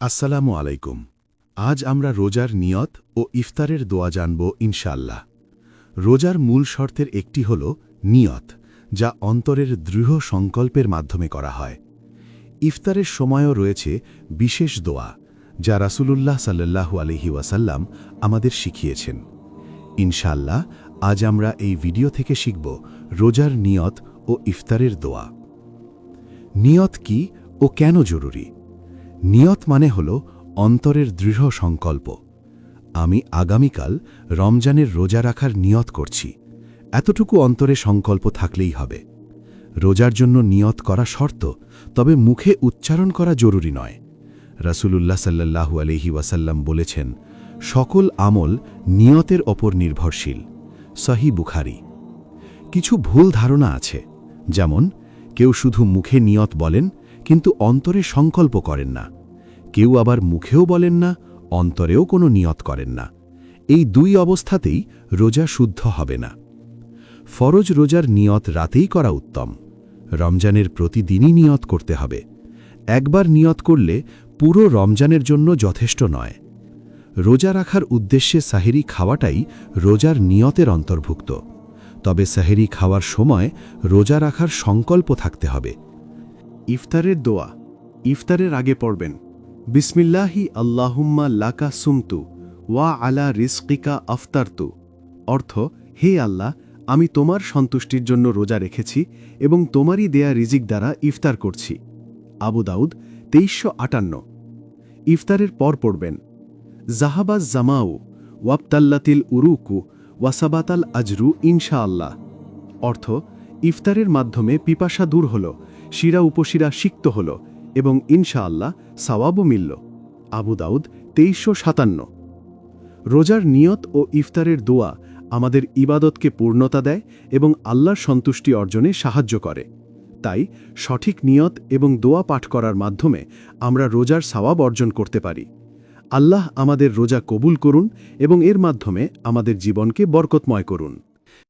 আসসালামু আলাইকুম। আজ আমরা রোজার নিয়ত ও ইফতারের দোয়া জানব ইনশাল্লাহ রোজার মূল শর্তের একটি হল নিয়ত, যা অন্তরের দৃঢ় সংকল্পের মাধ্যমে করা হয়। ইফতারের সময়ও রয়েছে বিশেষ দোয়া, যা রাসুলুল্লাহ সাল্লাল্লাহু আলহি ওয়াসাল্লাম আমাদের শিখিয়েছেন। ইনশাল্লাহ আজ আমরা এই ভিডিও থেকে শিখব রোজার নিয়ত ও ইফতারের দোয়া। নিয়ত কি ও কেন জরুরি? নিয়ত মানে হল অন্তরের দৃঢ় সংকল্প। আমি আগামীকাল রমজানের রোজা রাখার নিয়ত করছি। এতটুকু অন্তরে সংকল্প থাকলেই হবে। রোজার জন্য নিয়ত করা শর্ত, তবে মুখে উচ্চারণ করা জরুরি নয়। রাসূলুল্লাহ সাল্লাল্লাহু আলহি ওয়াসাল্লাম বলেছেন, সকল আমল নিয়তের ওপর নির্ভরশীল। সহি বুখারি। কিছু ভুল ধারণা আছে, যেমন, কেউ শুধু মুখে নিয়ত বলেন কিন্তু অন্তরে সংকল্প করেন না। কেউ আবার মুখেও বলেন না, অন্তরেও কোনো নিয়ত করেন না। এই দুই অবস্থাতেই রোজা শুদ্ধ হবে না। ফরজ রোজার নিয়ত রাতেই করা উত্তম। রমজানের প্রতিদিনই নিয়ত করতে হবে। একবার নিয়ত করলে পুরো রমজানের জন্য যথেষ্ট নয়। রোজা রাখার উদ্দেশ্যে সাহেরি খাওয়াটাই রোজার নিয়তের অন্তর্ভুক্ত। তবে সাহেরি খাওয়ার সময় রোজা রাখার সংকল্প থাকতে হবে। ইফতারের দোয়া ইফতারের আগে পড়বেন। বিসমিল্লাহি আল্লাহুম্মা লাকা সুমতু ওয়া আলা রিস্কিকা আফতারতু। অর্থ, হে আল্লাহ, আমি তোমার সন্তুষ্টির জন্য রোজা রেখেছি এবং তোমারই দেয়া রিজিক দ্বারা ইফতার করছি। আবু দাউদ, তেইশশো আটান্ন। ইফতারের পর পড়বেন। জাহাবাজ জামাউ, ওয়াবতাল্লাতিল উরুকু, ওয়াসাবাতাল আজরু ইনশাআল্লাহ। অর্থ, ইফতারের মাধ্যমে পিপাসা দূর হল শিরা উপশিরা সিক্ত হল এবং ইনশাআল্লাহ সাওয়াবও মিলল। আবু দাউদ তেইশশো সাতান্ন। রোজার নিয়ত ও ইফতারের দোয়া আমাদের ইবাদতকে পূর্ণতা দেয় এবং আল্লাহর সন্তুষ্টি অর্জনে সাহায্য করে। তাই সঠিক নিয়ত এবং দোয়া পাঠ করার মাধ্যমে আমরা রোজার সাওয়াব অর্জন করতে পারি। আল্লাহ আমাদের রোজা কবুল করুন এবং এর মাধ্যমে আমাদের জীবনকে বরকতময় করুন।